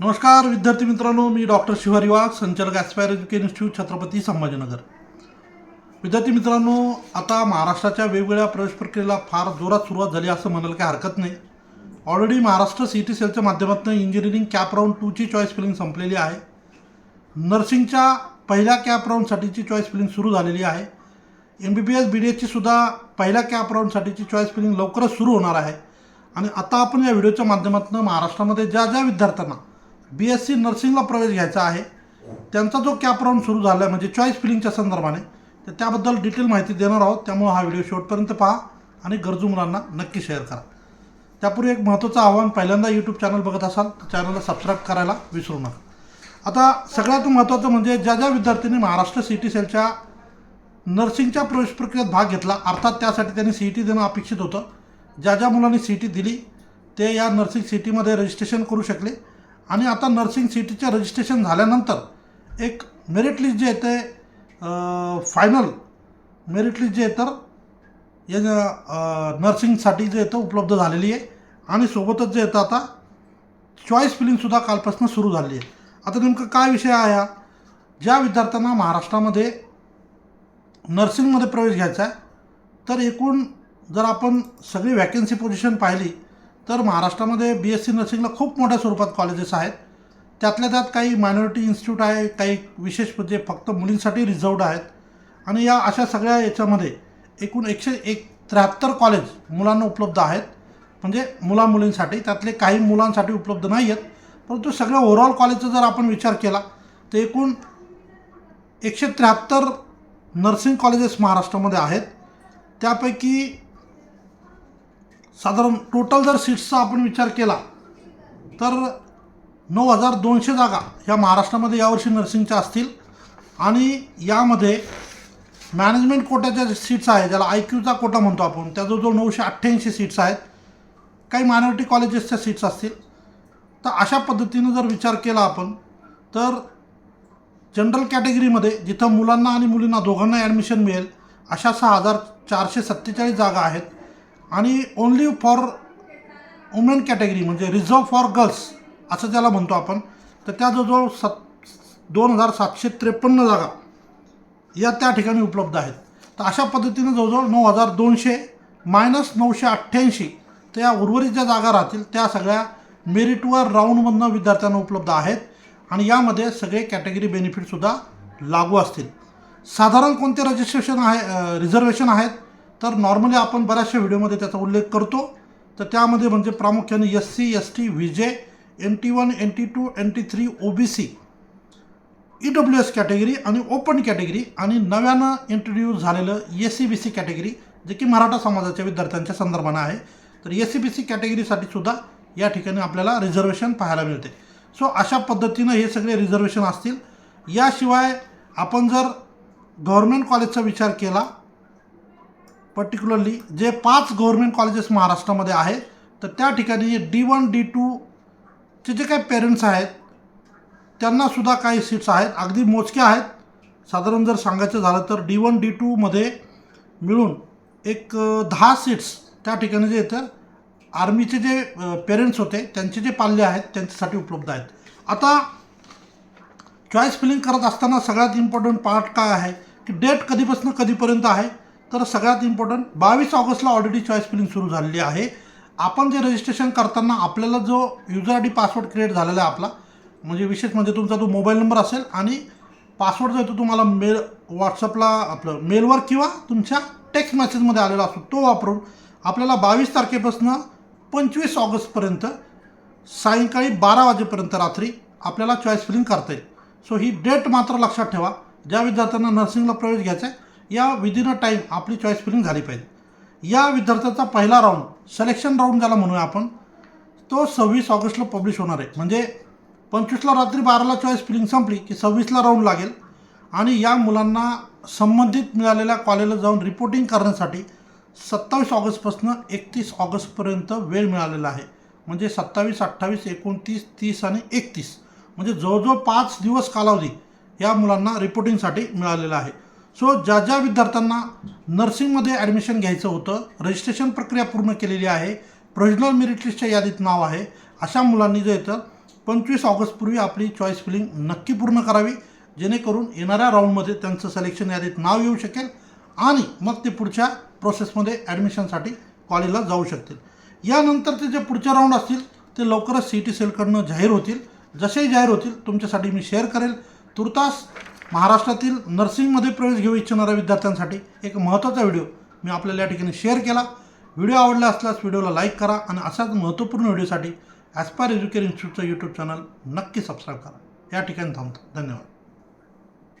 नमस्कार विद्यार्थी मित्रांनो मी डॉक्टर शिवारी वाघ संचालक Aspire education institute Chhatrapati Sambhajinagar. विद्यार्थी मित्रांनो आता महाराष्ट्राच्या वेगवेगळ्या प्रवेश प्रक्रियेला फार जोरात सुरुवात झाली असं म्हणायला काही हरकत नाही. ऑलरेडी महाराष्ट्र सी टी सेलच्या माध्यमातून इंजिनिअरिंग कॅप राऊंड टूची चॉईस फिलिंग संपलेली आहे. नर्सिंगच्या पहिल्या कॅप राऊंडसाठीची चॉईस फिलिंग सुरू झालेली आहे. M B B S B D एसची सुद्धा पहिल्या कॅप राऊंडसाठीची चॉईस फिलिंग लवकरच सुरू होणार आहे. आणि आता आपण या व्हिडिओच्या माध्यमातून महाराष्ट्रामध्ये ज्या ज्या विद्यार्थ्यांना बी एस सी नर्सिंगला प्रवेश घ्यायचा आहे. त्यांचा जो कॅप राऊंड सुरू झाला आहे म्हणजे चॉईस फिलिंगच्या संदर्भाने तर त्याबद्दल डिटेल माहिती देणार आहोत. त्यामुळे हा व्हिडिओ शेवटपर्यंत पहा आणि गरजू मुलांना नक्की शेअर करा. त्यापूर्वी एक महत्त्वाचं आव्हान पहिल्यांदा यूट्यूब चॅनल बघत असाल तर चॅनलला सबस्क्राईब करायला विसरू नका. आता सगळ्यात महत्त्वाचं म्हणजे ज्या ज्या विद्यार्थ्यांनी महाराष्ट्र सी टी सेलच्या नर्सिंगच्या प्रवेश प्रक्रियेत भाग घेतला अर्थात त्यासाठी त्यांनी सी ई टी देणं अपेक्षित होतं. ज्या ज्या मुलांनी सी ई टी दिली ते या नर्सिंग सी टीमध्ये रजिस्ट्रेशन करू शकले. आणि आता नर्सिंग सी टीचं रजिस्ट्रेशन झाल्यानंतर एक मेरिट लिस्ट जे येते फायनल मेरिट लिस्ट जे आहे तर या नर्सिंगसाठी जे येतं उपलब्ध झालेली आहे. आणि सोबतच जे येतं आता चॉईस फिलिंगसुद्धा कालपासून सुरू झाली आहे. आता नेमकं काय विषय आहे हा? ज्या विद्यार्थ्यांना महाराष्ट्रामध्ये नर्सिंगमध्ये प्रवेश घ्यायचा आहे तर एकूण जर आपण सगळी वॅकन्सी पोझिशन पाहिली तर महाराष्ट्रामध्ये बी एस सी नर्सिंगला खूप मोठ्या स्वरूपात कॉलेजेस आहेत. त्यातल्या त्यात काही मायनॉरिटी इन्स्टिट्यूट आहे काही विशेष म्हणजे फक्त मुलींसाठी रिझर्वड आहेत. आणि या अशा सगळ्या याच्यामध्ये एकूण एकशे एक त्र्याहत्तर कॉलेज मुलांना उपलब्ध आहेत. म्हणजे मुला मुलींसाठी त्यातले काही मुलांसाठी उपलब्ध नाही आहेत. परंतु सगळ्या ओव्हरऑल कॉलेजचा जर आपण विचार केला तर एकूण एकशे त्र्याहत्तर नर्सिंग कॉलेजेस महाराष्ट्रामध्ये आहेत. त्यापैकी साधारण टोटल जर सीट्सचा आपण विचार केला तर नऊ हजार दोनशे जागा ह्या महाराष्ट्रामध्ये यावर्षी नर्सिंगच्या असतील. आणि यामध्ये मॅनेजमेंट कोट्याच्या ज्या सीट्स आहे ज्याला आय क्यूचा कोटा म्हणतो आपण त्या जो नऊशे अठ्ठ्याऐंशी सीट्स आहेत. काही मायनॉरिटी कॉलेजेसच्या सीट्स असतील. तर अशा पद्धतीनं जर विचार केला आपण तर जनरल कॅटेगरीमध्ये जिथं मुलांना आणि मुलींना दोघांना ॲडमिशन मिळेल अशा सहा हजार चारशे सत्तेचाळीस जागा आहेत. आणि ओन्ली फॉर वुमेन कॅटेगरी म्हणजे रिझर्व फॉर गर्ल्स असं ज्याला म्हणतो आपण तर त्या जवळजवळ सत दोन हजार सातशे त्रेपन्न जागा या त्या ठिकाणी उपलब्ध आहेत. तर अशा पद्धतीनं जवळजवळ नऊ हजार दोनशे मायनस नऊशे अठ्ठ्याऐंशी तर या उर्वरित ज्या जागा राहतील त्या सगळ्या मेरिटवर राऊंडमधनं विद्यार्थ्यांना उपलब्ध आहेत. आणि यामध्ये सगळे कॅटेगरी बेनिफिटसुद्धा लागू असतील. साधारण कोणते रजिस्ट्रेशन आहे रिझर्वेशन आहेत? तर नॉर्मली आपण बऱ्याचशा व्हिडिओमध्ये त्याचा उल्लेख करतो. तर त्यामध्ये म्हणजे प्रामुख्याने S C S T V J N T one N T two N T three O B C E W S category आणि ओपन कॅटेगरी आणि नव्यानं इंट्रोड्यूस झालेलं S C B C category जे की मराठा समाजाच्या विद्यार्थ्यांच्या संदर्भानं आहे. तर एस सी बी सी कॅटेगरीसाठी सुद्धा या ठिकाणी आपल्याला रिझर्वेशन पाहायला मिळते. सो अशा पद्धतीनं हे सगळे रिझर्वेशन असतील. याशिवाय आपण जर गव्हर्मेंट कॉलेजचा विचार केला पर्टिक्युलरली जे पाच गव्हर्मेंट कॉलेजेस महाराष्ट्रामध्ये आहेत तर त्या ठिकाणी डी वन डी टूचे जे काही पेरेंट्स आहेत त्यांनासुद्धा काही सीट्स आहेत. अगदी मोजक्या आहेत. साधारण जर सांगायचं झालं तर डी वन डी टूमध्ये मिळून एक दहा सीट्स त्या ठिकाणी जे येतं आर्मीचे जे पेरेंट्स होते त्यांचे जे पाल्य आहेत त्यांच्यासाठी उपलब्ध आहेत. आता चॉईस फिलिंग करत असताना सगळ्यात इम्पॉर्टंट पार्ट काय आहे की डेट कधीपासून कधीपर्यंत आहे? तर सगळ्यात इम्पॉर्टंट बावीस ऑगस्टला ऑलरेडी चॉईस फिलिंग सुरू झालेली आहे. आपण जे रजिस्ट्रेशन करताना आपल्याला जो user I D password create झालेला आहे आपला म्हणजे विशेष म्हणजे तुमचा तो मोबाईल नंबर असेल आणि पासवर्ड जो आहे तो तुम्हाला मेल व्हॉट्सअपला आपलं मेलवर किंवा तुमच्या टेक्स्ट मेसेजमध्ये आलेला असतो तो वापरून आपल्याला बावीस तारखेपासून पंचवीस ऑगस्टपर्यंत सायंकाळी बारा वाजेपर्यंत रात्री आपल्याला चॉईस फिलिंग करता येईल. सो ही डेट मात्र लक्षात ठेवा. ज्या विद्यार्थ्यांना नर्सिंगला प्रवेश घ्यायचा आहे या विदिन अ टाईम आपली चॉईस फिलिंग झाली पाहिजे. या विद्यार्थ्याचा पहिला राऊंड सिलेक्शन राऊंड ज्याला म्हणूया आपण तो सव्वीस ऑगस्टला पब्लिश होणार आहे. म्हणजे पंचवीसला रात्री बाराला चॉईस फिलिंग संपली की सव्वीसला राऊंड लागेल. आणि या मुलांना संबंधित मिळालेल्या कॉलेजला जाऊन रिपोर्टिंग करण्यासाठी सत्तावीस ऑगस्टपासून एकतीस ऑगस्टपर्यंत वेळ मिळालेला आहे. म्हणजे सत्तावीस अठ्ठावीस एकोणतीस तीस आणि एकतीस. म्हणजे जवळजवळ पाच दिवस कालावधी या मुलांना रिपोर्टिंगसाठी मिळालेला आहे. सो ज्या ज्या विद्यार्थ्यांना नर्सिंगमध्ये ॲडमिशन घ्यायचं होतं रजिस्ट्रेशन प्रक्रिया पूर्ण केलेली आहे प्रोविजनल मेरिट लिस्टच्या यादीत नाव आहे अशा मुलांनी जे येतं पंचवीस ऑगस्टपूर्वी आपली चॉईस फिलिंग नक्की पूर्ण करावी जेणेकरून येणाऱ्या राऊंडमध्ये त्यांचं सिलेक्शन यादीत नाव येऊ शकेल आणि मग ते पुढच्या प्रोसेसमध्ये ॲडमिशनसाठी कॉलेजला जाऊ शकतील. यानंतरचे जे पुढचे राऊंड असतील ते लवकरच सी टी सेलकडनं जाहीर होतील. जसेही जाहीर होतील तुमच्यासाठी मी शेअर करेल. तुर्तास महाराष्ट्रातील नर्सिंगमध्ये प्रवेश घेऊ इच्छिणाऱ्या विद्यार्थ्यांसाठी एक महत्त्वाचा व्हिडिओ मी आपल्याला या ठिकाणी शेअर केला. व्हिडिओ आवडला असल्यास व्हिडिओला लाईक करा आणि अशाच महत्त्वपूर्ण व्हिडिओसाठी ॲस्पायर एज्युकेअर इन्स्टिट्यूटचं यूट्यूब चॅनल नक्की सबस्क्राईब करा. या ठिकाणी थांबतो. धन्यवाद.